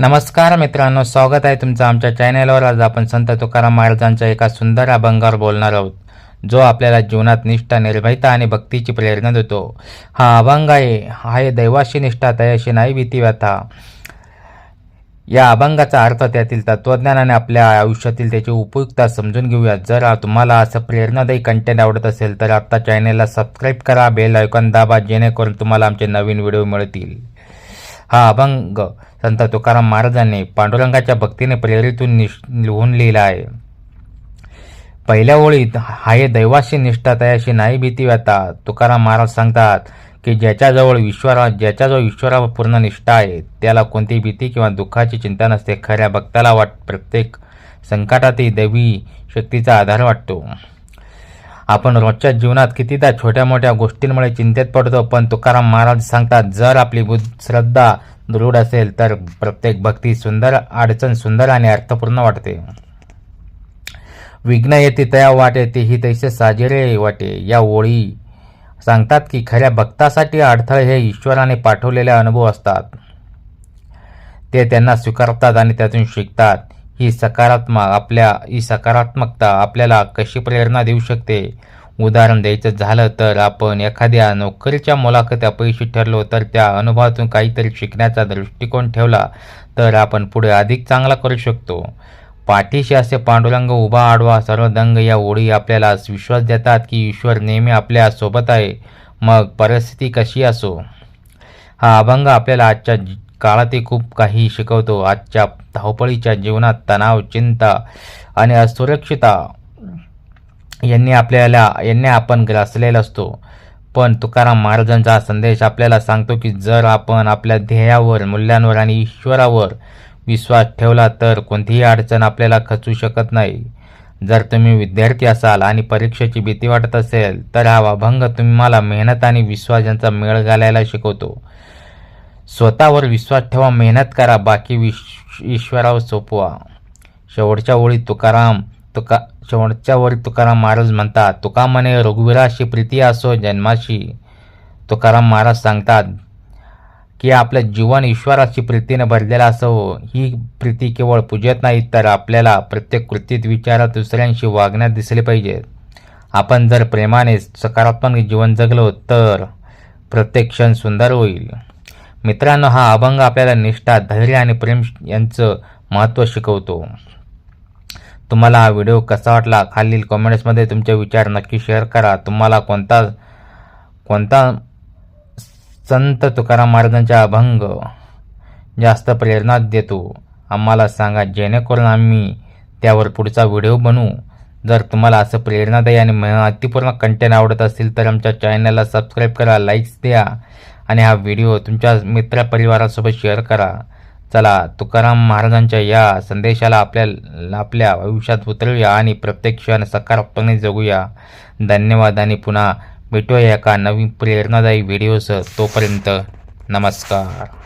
नमस्कार मित्रांनो स्वागत आहे तुमचं आमच्या चॅनेलवर आज आपण संत तुकाराम महाराजांच्या एका सुंदर अभंगावर बोलणार आहोत जो आपल्याला जीवनात निष्ठा निर्भयता आणि भक्तीची प्रेरणा देतो. हा अभंग आहे हा दैवाशी निष्ठा तयाशी नाही भीती व्यथा. या अभंगाचा अर्थ त्यातील तत्वज्ञानाने आपल्या आयुष्यातील त्याची उपयुक्तता समजून घेऊया. जर तुम्हाला असं प्रेरणादायी कंटेंट आवडत असेल तर आत्ता चॅनेलला सबस्क्राईब करा बेल आयकॉन दाबा जेणेकरून तुम्हाला आमचे नवीन व्हिडिओ मिळतील. हा अभंग संत तुकाराम महाराजांनी पांडुरंगाच्या भक्तीने प्रेरितून निश लिहून लिहिला आहे. पहिल्या ओळीत हाय दैवाशी निष्ठा तयाशी नाही भीती व्यथा. तुकाराम महाराज सांगतात की ज्याच्याजवळ ईश्वरा ज्याच्याजवळ ईश्वरावर पूर्ण निष्ठा आहे त्याला कोणती भीती किंवा दुःखाची चिंता नसते. खऱ्या भक्ताला वाट प्रत्येक संकटातही दैवी शक्तीचा आधार वाटतो. आपण रोजच्या जीवनात कितीदा छोट्या मोठ्या गोष्टींमुळे चिंतेत पडतो पण तुकाराम महाराज सांगतात जर आपली बुद्ध श्रद्धा दृढ असेल तर प्रत्येक भक्ती सुंदर अडचण सुंदर आणि अर्थपूर्ण वाटते. विघ्न येते तया वाटे तेही तैसे साजेरे वाटे. या ओळी सांगतात की खऱ्या भक्तासाठी अडथळे हे ईश्वराने पाठवलेले अनुभव असतात. ते त्यांना स्वीकारतात आणि त्यातून शिकतात. ही सकारात्मक आपल्या ही सकारात्मकता आपल्याला कशी प्रेरणा देऊ शकते? उदाहरण द्यायचं झालं तर आपण एखाद्या नोकरीच्या मुलाखत अपयशी ठरलो तर त्या अनुभवातून काहीतरी शिकण्याचा दृष्टिकोन ठेवला तर आपण पुढे अधिक चांगला करू शकतो. पाठीशी असे पांडुरंग उभा आडवा सर्व दंग या ओळी आपल्याला विश्वास देतात की ईश्वर नेहमी आपल्यासोबत आहे. मग परिस्थिती कशी असो? हा अभंग आपल्याला आजच्या काळातही खूप काही शिकवतो. आजच्या धावपळीच्या जीवनात तणाव चिंता आणि असुरक्षिता यांनी आपल्याला यांनी आपण ग्रासलेला असतो. पण तुकाराम महाराजांचा संदेश आपल्याला सांगतो की जर आपण आपल्या ध्येयावर मूल्यांवर आणि ईश्वरावर विश्वास ठेवला तर कोणतीही अडचण आपल्याला खचू शकत नाही. जर तुम्ही विद्यार्थी असाल आणि परीक्षेची भीती वाटत असेल तर हा अभंग तुम्हाला मेहनत आणि विश्वास यांचा मेळ घालायला शिकवतो. स्वतःवर विश्वास ठेवा मेहनत करा बाकी विश ईश्वरावर सोपवा. शेवटच्या ओळीत तुकाराम तुका शेवटच्या ओळीत तुकाराम महाराज म्हणतात तुका म्हणे रघुवीराशी प्रीती असो जन्माशी तुकाराम महाराज सांगतात की आपलं जीवन ईश्वराची प्रीतीने भरलेलं असो ही प्रीती केवळ पूजेत नाही तर आपल्याला प्रत्येक कृतीत विचारात दुसऱ्यांशी वागण्यात दिसले पाहिजे. आपण जर प्रेमाने सकारात्मक जीवन जगलो तर प्रत्येक क्षण सुंदर होईल. मित्रांनो हा अभंग आपल्याला निष्ठा धैर्य आणि प्रेम यांचं महत्त्व शिकवतो. तुम्हाला हा व्हिडिओ कसा वाटला खालील कॉमेंट्समध्ये तुमचे विचार नक्की शेअर करा. तुम्हाला कोणता कोणता संत तुकाराम महाराजांचा अभंग जास्त प्रेरणा देतो आम्हाला सांगा. जेणेकरून आम्ही त्यावर पुढचा व्हिडिओ बनवू जर तुम्हाला असं प्रेरणादायी आणि माहितीपूर्ण कंटेंट आवडत असेल तर आमच्या चॅनलला सबस्क्राईब करा लाईक्स द्या आणि हा व्हिडिओ तुमच्या मित्रपरिवारासोबत शेअर करा. चला तुकाराम महाराजांच्या या संदेशाला आपल्या आपल्या आयुष्यात उतरूया आणि प्रत्येक क्षण सकारात्मकने जगूया. धन्यवाद आणि पुन्हा भेटूया एका नवीन प्रेरणादायी व्हिडिओसह. तोपर्यंत नमस्कार.